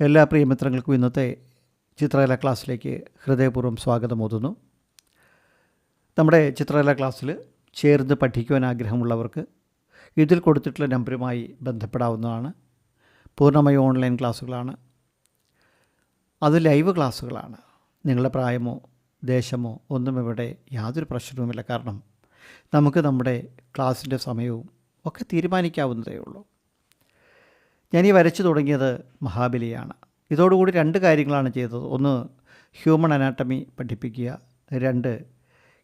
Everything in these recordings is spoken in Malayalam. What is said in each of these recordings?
എല്ലാ പ്രിയമിത്രങ്ങൾക്കും ഇന്നത്തെ ചിത്രകല ക്ലാസ്സിലേക്ക് ഹൃദയപൂർവം സ്വാഗതം ഓതുന്നു നമ്മുടെ ചിത്രകല ക്ലാസ്സിൽ ചേർന്ന് പഠിക്കുവാൻ ആഗ്രഹമുള്ളവർക്ക് ഇതിൽ കൊടുത്തിട്ടുള്ള നമ്പറുമായി ബന്ധപ്പെടാവുന്നതാണ്. പൂർണമായും ഓൺലൈൻ ക്ലാസ്സുകളാണ്. അത് ലൈവ് ക്ലാസ്സുകളാണ്. നിങ്ങളുടെ പ്രായമോ ദേശമോ ഒന്നും ഇവിടെ യാതൊരു പ്രശ്നവുമില്ല. കാരണം നമുക്ക് നമ്മുടെ ക്ലാസ്സിന്റെ സമയവും ഒക്കെ തീരുമാനിക്കാവുന്നതേ ഉള്ളൂ. ഞാൻ ഈ വരച്ചു തുടങ്ങിയത് മഹാബലിയാണ്. ഇതോടുകൂടി രണ്ട് കാര്യങ്ങളാണ് ചെയ്തത്. ഒന്ന് ഹ്യൂമൺ അനാട്ടമി പഠിപ്പിക്കുക. രണ്ട്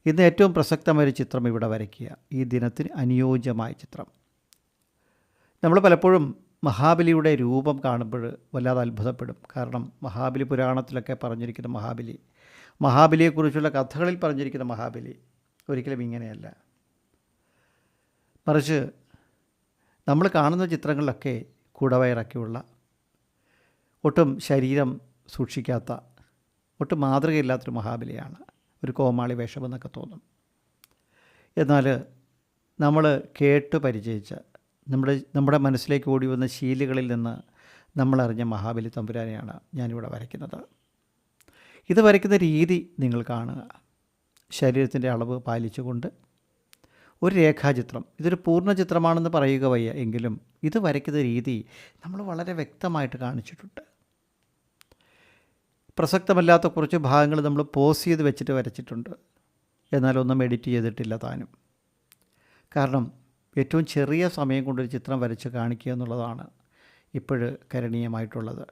ഇന്ന് ഏറ്റവും പ്രസക്തമായൊരു ചിത്രം ഇവിടെ വരയ്ക്കുക. ഈ ദിനത്തിന് അനുയോജ്യമായ ചിത്രം. നമ്മൾ പലപ്പോഴും മഹാബലിയുടെ രൂപം കാണുമ്പോൾ വല്ലാതെ അത്ഭുതപ്പെടും. കാരണം മഹാബലി പുരാണത്തിലൊക്കെ പറഞ്ഞിരിക്കുന്ന മഹാബലി മഹാബലിയെക്കുറിച്ചുള്ള കഥകളിൽ പറഞ്ഞിരിക്കുന്ന മഹാബലി ഒരിക്കലും ഇങ്ങനെയല്ല. മറിച്ച് നമ്മൾ കാണുന്ന ചിത്രങ്ങളിലൊക്കെ കുടവയറൊക്കെയുള്ള ഒട്ടും ശരീരം സൂക്ഷിക്കാത്ത ഒട്ടും മാതൃകയില്ലാത്തൊരു മഹാബലിയാണ്. ഒരു കോമാളി വേഷമെന്നൊക്കെ തോന്നും. എന്നാൽ നമ്മൾ കേട്ട് പരിചയിച്ച് നമ്മുടെ നമ്മുടെ മനസ്സിലേക്ക് ഓടി വന്ന ശീലുകളിൽ നിന്ന് നമ്മളറിഞ്ഞ മഹാബലി തമ്പുരാനെയാണ് ഞാനിവിടെ വരയ്ക്കുന്നത്. ഇത് വരയ്ക്കുന്ന രീതി നിങ്ങൾ കാണുക. ശരീരത്തിന്റെ അളവ് പാലിച്ചുകൊണ്ട് ഒരു രേഖാചിത്രം. ഇതൊരു പൂർണ ചിത്രമാണെന്ന് പറയുക വയ്യ. എങ്കിലും ഇത് വരയ്ക്കുന്ന രീതി നമ്മൾ വളരെ വ്യക്തമായിട്ട് കാണിച്ചിട്ടുണ്ട്. പ്രസക്തമല്ലാത്ത കുറച്ച് ഭാഗങ്ങൾ നമ്മൾ പോസ് ചെയ്ത് വെച്ചിട്ട് വരച്ചിട്ടുണ്ട്. എന്നാലൊന്നും എഡിറ്റ് ചെയ്തിട്ടില്ല താനും. കാരണം ഏറ്റവും ചെറിയ സമയം കൊണ്ടൊരു ചിത്രം വരച്ച് കാണിക്കുക എന്നുള്ളതാണ് ഇപ്പോഴ് കരണീയമായിട്ടുള്ളത്.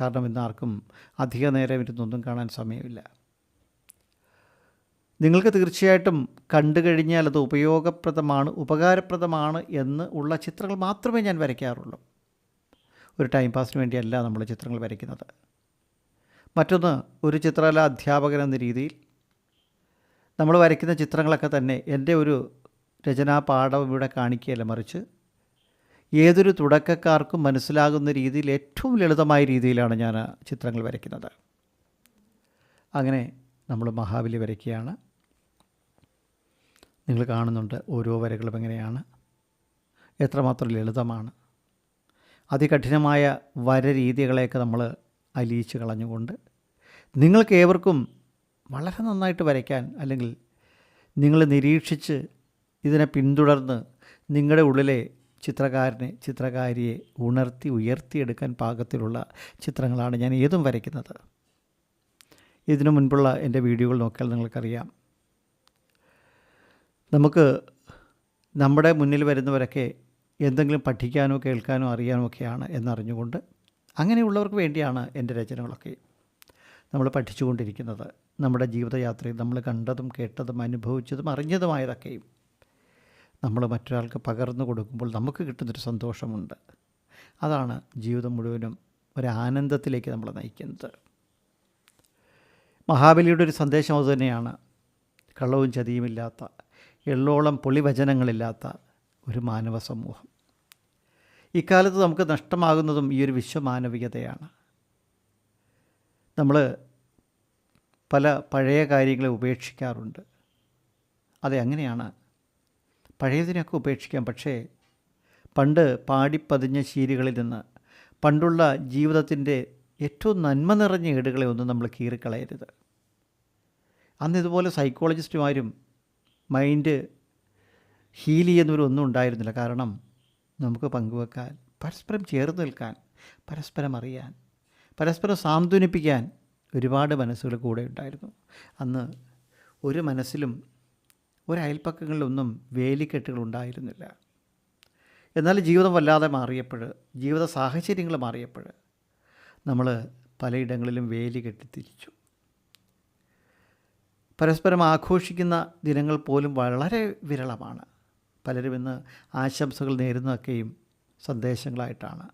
കാരണം ഇന്നാർക്കും അധിക നേരം ഇരുന്നൊന്നും കാണാൻ സമയമില്ല. നിങ്ങൾക്ക് തീർച്ചയായിട്ടും കണ്ടു കഴിഞ്ഞാൽ അത് ഉപയോഗപ്രദമാണ് ഉപകാരപ്രദമാണ് എന്ന് ഉള്ള ചിത്രങ്ങൾ മാത്രമേ ഞാൻ വരയ്ക്കാറുള്ളൂ. ഒരു ടൈം പാസിന് വേണ്ടിയല്ല നമ്മൾ ചിത്രങ്ങൾ വരയ്ക്കുന്നത്. മറ്റൊന്ന് ഒരു ചിത്രകല അധ്യാപകൻ എന്ന രീതിയിൽ നമ്മൾ വരയ്ക്കുന്ന ചിത്രങ്ങളൊക്കെ തന്നെ എന്റെ ഒരു രചനാ പാഠം ഇവിടെ കാണിക്കുകയല്ല മറിച്ച് ഏതൊരു തുടക്കക്കാർക്കും മനസ്സിലാകുന്ന രീതിയിൽ ഏറ്റവും ലളിതമായ രീതിയിലാണ് ഞാൻ ചിത്രങ്ങൾ വരയ്ക്കുന്നത്. അങ്ങനെ നമ്മൾ മഹാബലി വരയ്ക്കുകയാണ്. നിങ്ങൾ കാണുന്നുണ്ട് ഓരോ വരകളും എങ്ങനെയാണ്. എത്രമാത്രം ലളിതമാണ്. അതികഠിനമായ വര വരരീതികളെയൊക്കെ നമ്മൾ അലിയിച്ച് കളഞ്ഞുകൊണ്ട് നിങ്ങൾക്ക് ഏവർക്കും വളരെ നന്നായിട്ട് വരയ്ക്കാൻ അല്ലെങ്കിൽ നിങ്ങൾ നിരീക്ഷിച്ച് ഇതിനെ പിന്തുടർന്ന് നിങ്ങളുടെ ഉള്ളിലെ ചിത്രകാരനെ ചിത്രകാരിയെ ഉണർത്തി ഉയർത്തിയെടുക്കാൻ പാകത്തിലുള്ള ചിത്രങ്ങളാണ് ഞാൻ ഏതും വരയ്ക്കുന്നത്. ഇതിനു മുൻപുള്ള എന്റെ വീഡിയോകൾ നോക്കിയാൽ നിങ്ങൾക്കറിയാം. നമുക്ക് നമ്മുടെ മുന്നിൽ വരുന്നവരൊക്കെ എന്തെങ്കിലും പഠിക്കാനോ കേൾക്കാനോ അറിയാനോ ഒക്കെയാണ് എന്നറിഞ്ഞുകൊണ്ട് അങ്ങനെയുള്ളവർക്ക് വേണ്ടിയാണ് എന്റെ രചനകളൊക്കെ നമ്മൾ പഠിച്ചുകൊണ്ടിരിക്കുന്നത്. നമ്മുടെ ജീവിതയാത്രയിൽ നമ്മൾ കണ്ടതും കേട്ടതും അനുഭവിച്ചതും അറിഞ്ഞതുമായതൊക്കെയും നമ്മൾ മറ്റൊരാൾക്ക് പകർന്നു കൊടുക്കുമ്പോൾ നമുക്ക് കിട്ടുന്നൊരു സന്തോഷമുണ്ട്. അതാണ് ജീവിതം മുഴുവനും ഒരു ആനന്ദത്തിലേക്ക് നമ്മളെ നയിക്കുന്നത്. മഹാബലിയുടെ ഒരു സന്ദേശം അതുതന്നെയാണ്. കള്ളവും ചതിയുമില്ലാത്ത എള്ളോളം പൊളിവചനങ്ങളില്ലാത്ത ഒരു മാനവ സമൂഹം. ഇക്കാലത്ത് നമുക്ക് നഷ്ടമാകുന്നതും ഈ ഒരു വിശ്വമാനവികതയാണ്. നമ്മൾ പല പഴയ കാര്യങ്ങളെ ഉപേക്ഷിക്കാറുണ്ട്. അതെ അങ്ങനെയാണ് പഴയതിനൊക്കെ ഉപേക്ഷിക്കാം. പക്ഷേ പണ്ട് പാടിപ്പതിഞ്ഞ ശീലുകളിൽ നിന്ന് പണ്ടുള്ള ജീവിതത്തിന്റെ ഏറ്റവും നന്മ നിറഞ്ഞ ഏടുകളെ ഒന്നും നമ്മൾ കീറിക്കളയരുത്. അന്ന് ഇതുപോലെ സൈക്കോളജിസ്റ്റുമാരും മൈൻഡ് ഹീൽ ചെയ്യുന്നവരൊന്നും ഉണ്ടായിരുന്നില്ല. കാരണം നമുക്ക് പങ്കുവെക്കാൻ പരസ്പരം ചേർന്ന് നിൽക്കാൻ പരസ്പരം അറിയാൻ പരസ്പരം സാന്ത്വനിപ്പിക്കാൻ ഒരുപാട് മനസ്സുകൾ കൂടെ ഉണ്ടായിരുന്നു. അന്ന് ഒരു മനസ്സിലും ഒരു അയൽപ്പക്കങ്ങളിലൊന്നും വേലിക്കെട്ടുകൾ ഉണ്ടായിരുന്നില്ല. എന്നാൽ ജീവിതം വല്ലാതെ മാറിയപ്പോൾ ജീവിത സാഹചര്യങ്ങൾ മാറിയപ്പോൾ നമ്മൾ പലയിടങ്ങളിലും വേലി കെട്ടിത്തിരിച്ചു പരസ്പരം ആഘോഷിക്കുന്ന ദിനങ്ങൾ പോലും വളരെ വിരളമാണ്. പലരും ഇന്ന് ആശംസകൾ നേരുന്നതൊക്കെയും സന്ദേശങ്ങളായിട്ടാണ്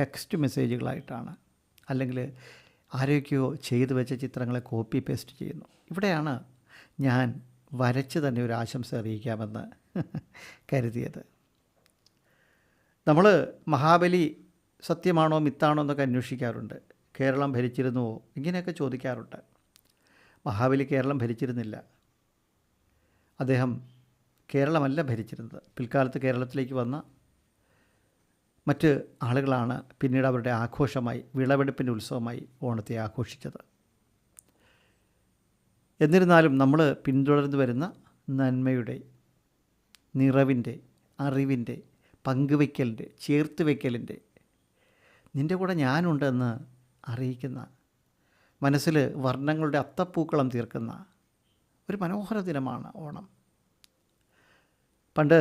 ടെക്സ്റ്റ് മെസ്സേജുകളായിട്ടാണ് അല്ലെങ്കിൽ ആരൊക്കെയോ ചെയ്തു വെച്ച ചിത്രങ്ങളെ കോപ്പി പേസ്റ്റ് ചെയ്യുന്നു. ഇവിടെയാണ് ഞാൻ വരച്ച് തന്നെ ഒരു ആശംസ അറിയിക്കാമെന്ന് കരുതിയത്. നമ്മൾ മഹാബലി സത്യമാണോ മിത്താണോ എന്നൊക്കെ അന്വേഷിക്കാറുണ്ട്. കേരളം ഭരിച്ചിരുന്നുവോ? ഇങ്ങനെയൊക്കെ ചോദിക്കാറുണ്ട്. മഹാബലി കേരളം ഭരിച്ചിരുന്നില്ല. അദ്ദേഹം കേരളമല്ല ഭരിച്ചിരുന്നത്. പിൽക്കാലത്ത് കേരളത്തിലേക്ക് വന്ന മറ്റ് ആളുകളാണ് പിന്നീട് അവരുടെ ആഘോഷമായി വിളവെടുപ്പിന്റെ ഉത്സവമായി ഓണത്തെ ആഘോഷിച്ചത്. എന്നിരുന്നാലും നമ്മൾ പിന്തുടർന്നു വരുന്ന നന്മയുടെ നിറവിന്റെ അറിവിന്റെ പങ്കുവയ്ക്കലിന്റെ ചേർത്ത് വയ്ക്കലിന്റെ നിന്റെ കൂടെ ഞാനുണ്ടെന്ന് അറിയിക്കുന്ന മനസ്സിൽ വർണങ്ങളുടെ അത്തപ്പൂക്കളം തീർക്കുന്ന ഒരു മനോഹര ദിനമാണ് ഓണം. പണ്ട്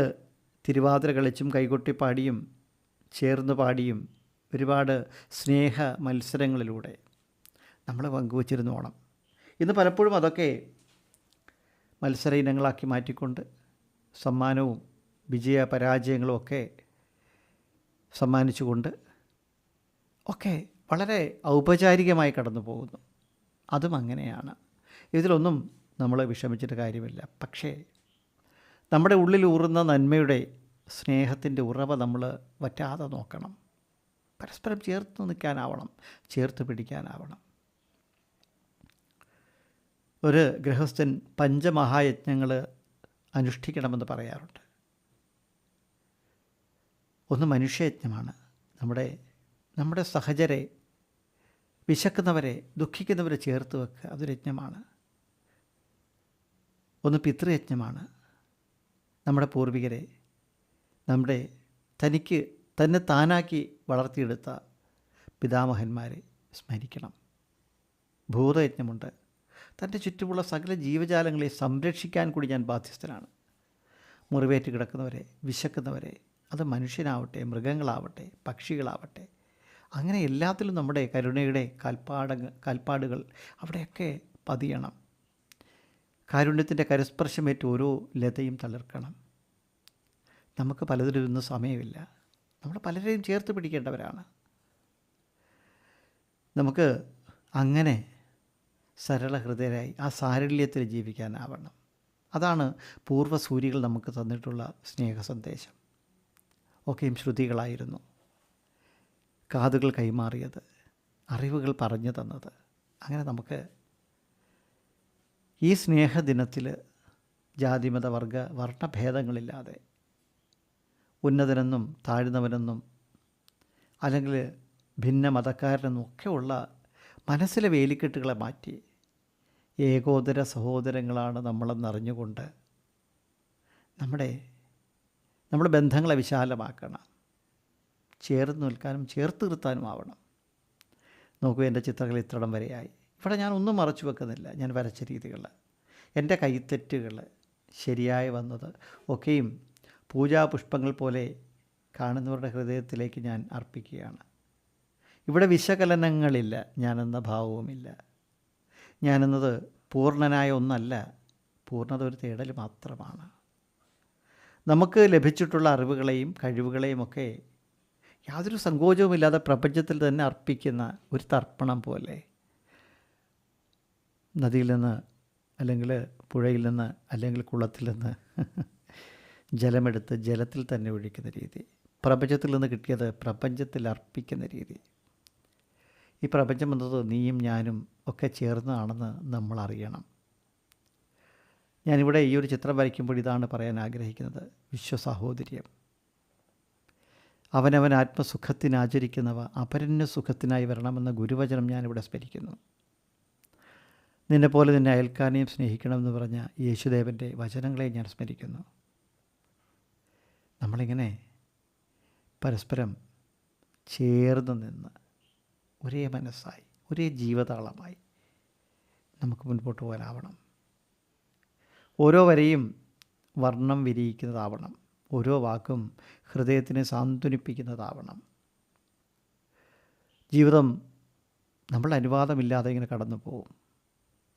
തിരുവാതിര കളിച്ചും കൈകൊട്ടി പാടിയും ചേർന്ന് പാടിയും ഒരുപാട് സ്നേഹ മത്സരങ്ങളിലൂടെ നമ്മൾ പങ്കുവച്ചിരുന്നു ഓണം. ഇന്ന് പലപ്പോഴും അതൊക്കെ മത്സര ഇനങ്ങളാക്കി മാറ്റിക്കൊണ്ട് സമ്മാനവും വിജയ പരാജയങ്ങളും ഒക്കെ സമ്മാനിച്ചുകൊണ്ട് ഒക്കെ വളരെ ഔപചാരികമായി കടന്നു പോകുന്നു. അതും അങ്ങനെയാണ്. ഇതിലൊന്നും നമ്മൾ വിഷമിച്ചിട്ട് കാര്യമില്ല. പക്ഷേ നമ്മുടെ ഉള്ളിൽ ഊറുന്ന നന്മയുടെ സ്നേഹത്തിന്റെ ഉറവ നമ്മൾ വറ്റാതെ നോക്കണം. പരസ്പരം ചേർത്ത് നിൽക്കാനാവണം ചേർത്ത് പിടിക്കാനാവണം. ഒരു ഗൃഹസ്ഥൻ പഞ്ചമഹായജ്ഞങ്ങൾ അനുഷ്ഠിക്കണമെന്ന് പറയാറുണ്ട്. ഒന്ന് മനുഷ്യയജ്ഞമാണ്. നമ്മുടെ നമ്മുടെ സഹചരെ വിശക്കുന്നവരെ ദുഃഖിക്കുന്നവരെ ചേർത്ത് വെക്കുക അതൊരു യജ്ഞമാണ്. ഒന്ന് പിതൃയജ്ഞമാണ് നമ്മുടെ പൂർവികരെ. നമ്മുടെ തനിക്ക് തന്നെ താനാക്കി വളർത്തിയെടുത്ത പിതാമഹന്മാരെ സ്മരിക്കണം. ഭൂതയജ്ഞമുണ്ട്. തന്റെ ചുറ്റുമുള്ള സകല ജീവജാലങ്ങളെ സംരക്ഷിക്കാൻ കൂടി ഞാൻ ബാധ്യസ്ഥനാണ്. മുറിവേറ്റ് കിടക്കുന്നവരെ വിശക്കുന്നവരെ അത് മനുഷ്യനാവട്ടെ മൃഗങ്ങളാവട്ടെ പക്ഷികളാവട്ടെ അങ്ങനെ എല്ലാത്തിലും നമ്മുടെ കരുണയുടെ കാൽപ്പാട കാൽപ്പാടുകൾ അവിടെയൊക്കെ പതിയണം. കാരുണ്യത്തിന്റെ കരസ്പർശമേറ്റ് ഓരോ ലതയും തളിർക്കണം. നമുക്ക് പലതിലും ഇന്ന് സമയമില്ല. നമ്മൾ പലരെയും ചേർത്ത് പിടിക്കേണ്ടവരാണ്. നമുക്ക് അങ്ങനെ സരള ഹൃദയരായി ആ സാരല്യത്തിൽ ജീവിക്കാനാവണം. അതാണ് പൂർവസൂരികൾ നമുക്ക് തന്നിട്ടുള്ള സ്നേഹ സന്ദേശം ഒക്കെയും ശ്രുതികളായിരുന്നു. കാതുകൾ കൈമാറിയത് അറിവുകൾ പറഞ്ഞു തന്നത്. അങ്ങനെ നമുക്ക് ഈ സ്നേഹദിനത്തിൽ ജാതിമത വർഗ വർണഭേദങ്ങളില്ലാതെ ഉന്നതനെന്നും താഴ്ന്നവനെന്നും അല്ലെങ്കിൽ ഭിന്ന മതക്കാരനെന്നും ഒക്കെയുള്ള മനസ്സിലെ വേലിക്കെട്ടുകളെ മാറ്റി ഏകോദര സഹോദരങ്ങളാണ് നമ്മളെന്നറിഞ്ഞുകൊണ്ട് നമ്മുടെ നമ്മുടെ ബന്ധങ്ങളെ വിശാലമാക്കണം. ചേർന്ന് നിൽക്കാനും ചേർത്ത് നിർത്താനും ആവണം. നോക്കൂ എന്റെ ചിത്രങ്ങൾ ഇത്രടം വരെയായി. ഇവിടെ ഞാൻ ഒന്നും മറച്ചു വെക്കുന്നില്ല. ഞാൻ വരച്ച രീതികൾ എന്റെ കൈത്തെറ്റുകൾ ശരിയായി വന്നത് ഒക്കെയും പൂജാപുഷ്പങ്ങൾ പോലെ കാണുന്നവരുടെ ഹൃദയത്തിലേക്ക് ഞാൻ അർപ്പിക്കുകയാണ്. ഇവിടെ വിശകലനങ്ങളില്ല. ഞാനെന്ന ഭാവവുമില്ല. ഞാനെന്നത് പൂർണനായ ഒന്നല്ല. പൂർണത ഒരു തേടൽ മാത്രമാണ്. നമുക്ക് ലഭിച്ചിട്ടുള്ള അറിവുകളെയും കഴിവുകളെയും ഒക്കെ യാതൊരു സങ്കോചവുമില്ലാതെ പ്രപഞ്ചത്തിൽ തന്നെ അർപ്പിക്കുന്ന ഒരു തർപ്പണം പോലെ. നദിയിൽ നിന്ന് അല്ലെങ്കിൽ പുഴയിൽ നിന്ന് അല്ലെങ്കിൽ കുളത്തിൽ നിന്ന് ജലമെടുത്ത് ജലത്തിൽ തന്നെ ഒഴിക്കുന്ന രീതി. പ്രപഞ്ചത്തിൽ നിന്ന് കിട്ടിയത് പ്രപഞ്ചത്തിൽ അർപ്പിക്കുന്ന രീതി. ഈ പ്രപഞ്ചം എന്നത് നീയും ഞാനും ഒക്കെ ചേർന്നതാണെന്ന് നമ്മൾ അറിയണം. ഞാനിവിടെ ഈ ഒരു ചിത്രം വരയ്ക്കുമ്പോൾ ഇതാണ് പറയാൻ ആഗ്രഹിക്കുന്നത്. വിശ്വസഹോദര്യം. അവനവൻ ആത്മസുഖത്തിനാചരിക്കുന്നവ അപരന്യ സുഖത്തിനായി വരണമെന്ന ഗുരുവചനം ഞാനിവിടെ സ്മരിക്കുന്നു. നിന്നെപ്പോലെ നിന്നെ അയൽക്കാരനെയും സ്നേഹിക്കണമെന്ന് പറഞ്ഞ യേശുദേവന്റെ വചനങ്ങളെ ഞാൻ സ്മരിക്കുന്നു. നമ്മളിങ്ങനെ പരസ്പരം ചേർന്ന് നിന്ന് ഒരേ മനസ്സായി ഒരേ ജീവതാളമായി നമുക്ക് മുൻപോട്ട് പോകാനാവണം. ഓരോ വരെയും വർണം വിരിയിക്കുന്നതാവണം. ഓരോ വാക്കും ഹൃദയത്തിനെ സാന്ത്വനിപ്പിക്കുന്നതാവണം. ജീവിതം നമ്മൾ അനുവാദമില്ലാതെ ഇങ്ങനെ കടന്നു പോകും.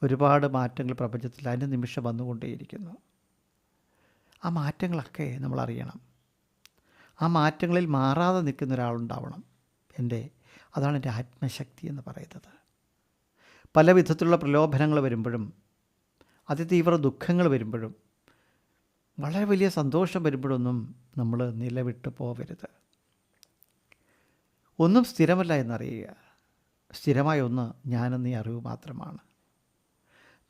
ഒരുപാട് മാറ്റങ്ങൾ പ്രപഞ്ചത്തിൽ അനുനിമിഷം വന്നുകൊണ്ടേയിരിക്കുന്നു. ആ മാറ്റങ്ങളൊക്കെ നമ്മൾ അറിയണം. ആ മാറ്റങ്ങളിൽ മാറാതെ നിൽക്കുന്ന ഒരാളുണ്ടാവണം. എന്റെ അതാണ് എന്റെ ആത്മശക്തി എന്ന് പറയുന്നത്. പല വിധത്തിലുള്ള പ്രലോഭനങ്ങൾ വരുമ്പോഴും അതിതീവ്ര ദുഃഖങ്ങൾ വരുമ്പോഴും വളരെ വലിയ സന്തോഷം വരുമ്പോഴൊന്നും നമ്മൾ നിലവിട്ട് പോവരുത്. ഒന്നും സ്ഥിരമല്ല എന്നറിയുക. സ്ഥിരമായ ഒന്ന് ഞാനെന്നീ അറിവ് മാത്രമാണ്.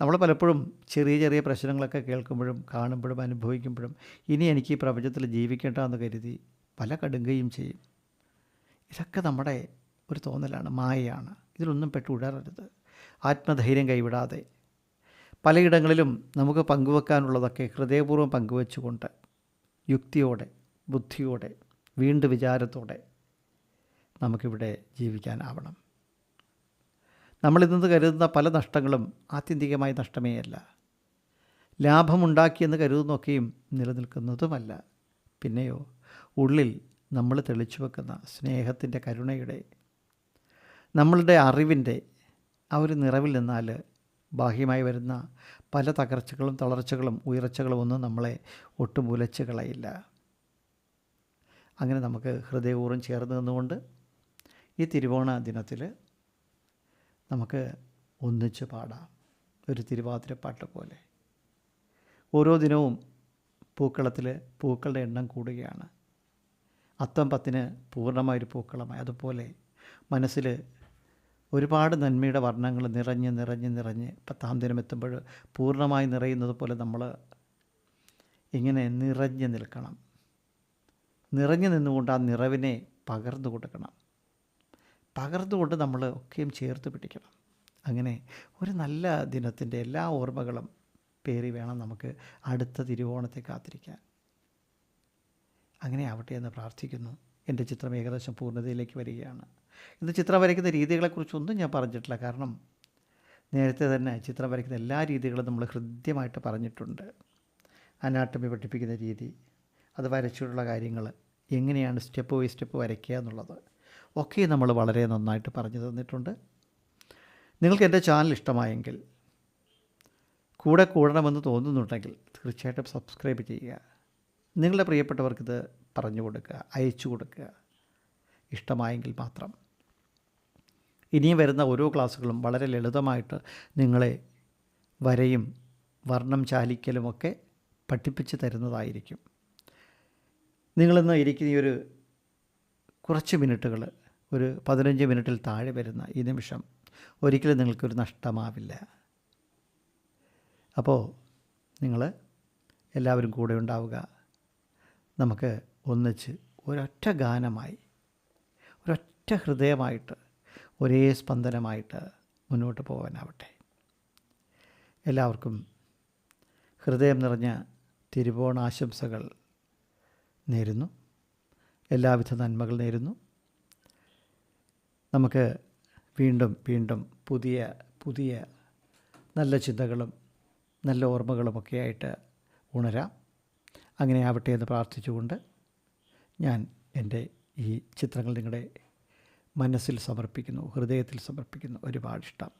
നമ്മൾ പലപ്പോഴും ചെറിയ ചെറിയ പ്രശ്നങ്ങളൊക്കെ കേൾക്കുമ്പോഴും കാണുമ്പോഴും അനുഭവിക്കുമ്പോഴും ഇനി എനിക്ക് ഈ പ്രപഞ്ചത്തിൽ ജീവിക്കേണ്ട എന്ന് കരുതി പല കടുങ്കയും ചെയ്യും. ഇതൊക്കെ നമ്മുടെ ഒരു തോന്നലാണ് മായയാണ്. ഇതിലൊന്നും പെട്ട് ഉഴറരുത് ആത്മധൈര്യം കൈവിടാതെ പലയിടങ്ങളിലും നമുക്ക് പങ്കുവെക്കാനുള്ളതൊക്കെ ഹൃദയപൂർവം പങ്കുവെച്ചുകൊണ്ട് യുക്തിയോടെ ബുദ്ധിയോടെ വീണ്ടും വിചാരത്തോടെ നമുക്കിവിടെ ജീവിക്കാനാവണം. നമ്മളിന്ന് കരുതുന്ന പല നഷ്ടങ്ങളും ആത്യന്തികമായ നഷ്ടമേയല്ല ലാഭമുണ്ടാക്കിയെന്ന് കരുതുന്നൊക്കെയും നിലനിൽക്കുന്നതുമല്ല. പിന്നെയോ ഉള്ളിൽ നമ്മൾ തെളിച്ചു വെക്കുന്ന സ്നേഹത്തിന്റെ കരുണയുടെ നമ്മളുടെ അറിവിന്റെ ആ ഒരു നിറവിൽ നിന്നാൽ ബാഹ്യമായി വരുന്ന പല തകർച്ചകളും തളർച്ചകളും ഉയർച്ചകളും ഒന്നും നമ്മളെ ഒട്ടും കളയില്ല. അങ്ങനെ നമുക്ക് ഹൃദയപൂർവം ചേർന്ന് നിന്നുകൊണ്ട് ഈ തിരുവോണ ദിനത്തിൽ നമുക്ക് ഒന്നിച്ച് പാടാം. ഒരു തിരുവാതിരപ്പാട്ട് പോലെ. ഓരോ ദിനവും പൂക്കളത്തിൽ പൂക്കളുടെ എണ്ണം കൂടുകയാണ്. അത്തം പത്തിന് പൂർണമായൊരു പൂക്കളമായി. അതുപോലെ മനസ്സിൽ ഒരുപാട് നന്മയുടെ വർണങ്ങൾ നിറഞ്ഞ് നിറഞ്ഞ് നിറഞ്ഞ് പത്താം ദിനം എത്തുമ്പോൾ പൂർണമായി നിറയുന്നത് പോലെ നമ്മൾ ഇങ്ങനെ നിറഞ്ഞ് നിൽക്കണം. നിറഞ്ഞു നിന്നുകൊണ്ട് ആ നിറവിനെ പകർന്നു കൊടുക്കണം. പകർന്നുകൊണ്ട് നമ്മൾ ഒക്കെയും ചേർത്ത് പിടിക്കണം. അങ്ങനെ ഒരു നല്ല ദിനത്തിന്റെ എല്ലാ ഓർമ്മകളും പേറി വേണം നമുക്ക് അടുത്ത തിരുവോണത്തെ കാത്തിരിക്കാൻ. അങ്ങനെ ആവട്ടെ എന്ന് പ്രാർത്ഥിക്കുന്നു. എന്റെ ചിത്രം ഏകദേശം പൂർണതയിലേക്ക് വരികയാണ്. ഇന്ന് ചിത്രം വരയ്ക്കുന്ന രീതികളെക്കുറിച്ചൊന്നും ഞാൻ പറഞ്ഞിട്ടില്ല. കാരണം നേരത്തെ തന്നെ ചിത്രം വരയ്ക്കുന്ന എല്ലാ രീതികളും നമ്മൾ ഹൃദ്യമായിട്ട് പറഞ്ഞിട്ടുണ്ട്. അനാട്ടമി പഠിപ്പിക്കുന്ന രീതി അത് വരച്ചിട്ടുള്ള കാര്യങ്ങൾ എങ്ങനെയാണ് സ്റ്റെപ്പ് ബൈ സ്റ്റെപ്പ് വരയ്ക്കുക എന്നുള്ളത് ഒക്കെ നമ്മൾ വളരെ നന്നായിട്ട് പറഞ്ഞു തന്നിട്ടുണ്ട്. നിങ്ങൾക്ക് എന്റെ ചാനൽ ഇഷ്ടമായെങ്കിൽ കൂടെ കൂടണമെന്ന് തോന്നുന്നുണ്ടെങ്കിൽ തീർച്ചയായിട്ടും സബ്സ്ക്രൈബ് ചെയ്യുക. നിങ്ങളുടെ പ്രിയപ്പെട്ടവർക്കിത് പറഞ്ഞു കൊടുക്കുക അയച്ചു കൊടുക്കുക. ഇഷ്ടമായെങ്കിൽ മാത്രം. ഇനിയും വരുന്ന ഓരോ ക്ലാസ്സുകളും വളരെ ലളിതമായിട്ട് നിങ്ങളെ വരയും വർണം ചാലിക്കലുമൊക്കെ പഠിപ്പിച്ച് തരുന്നതായിരിക്കും. നിങ്ങളിന്ന് ഇരിക്കുന്ന ഈ ഒരു കുറച്ച് മിനിറ്റുകൾ ഒരു പതിനഞ്ച് മിനിറ്റിൽ താഴെ വരുന്ന ഈ നിമിഷം ഒരിക്കലും നിങ്ങൾക്കൊരു നഷ്ടമാവില്ല. അപ്പോൾ നിങ്ങൾ എല്ലാവരും കൂടെ ഉണ്ടാവുക. നമുക്ക് ഒന്നിച്ച് ഒരൊറ്റ ഗാനമായി ഒരൊറ്റ ഹൃദയമായിട്ട് ഒരേ സ്പന്ദനമായിട്ട് മുന്നോട്ട് പോകാനാവട്ടെ. എല്ലാവർക്കും ഹൃദയം നിറഞ്ഞ തിരുവോണാശംസകൾ നേരുന്നു. എല്ലാവിധ നന്മകൾ നേരുന്നു. നമുക്ക് വീണ്ടും വീണ്ടും പുതിയ പുതിയ നല്ല ചിന്തകളും നല്ല ഓർമ്മകളുമൊക്കെ ആയിട്ട് ഉണരാം. അങ്ങനെ ആവട്ടെ എന്ന് പ്രാർത്ഥിച്ചുകൊണ്ട് ഞാൻ എന്റെ ഈ ചിത്രങ്ങൾ നിങ്ങളുടെ മനസ്സിൽ സമർപ്പിക്കുന്നു ഹൃദയത്തിൽ സമർപ്പിക്കുന്നു. ഒരുപാട് ഇഷ്ടം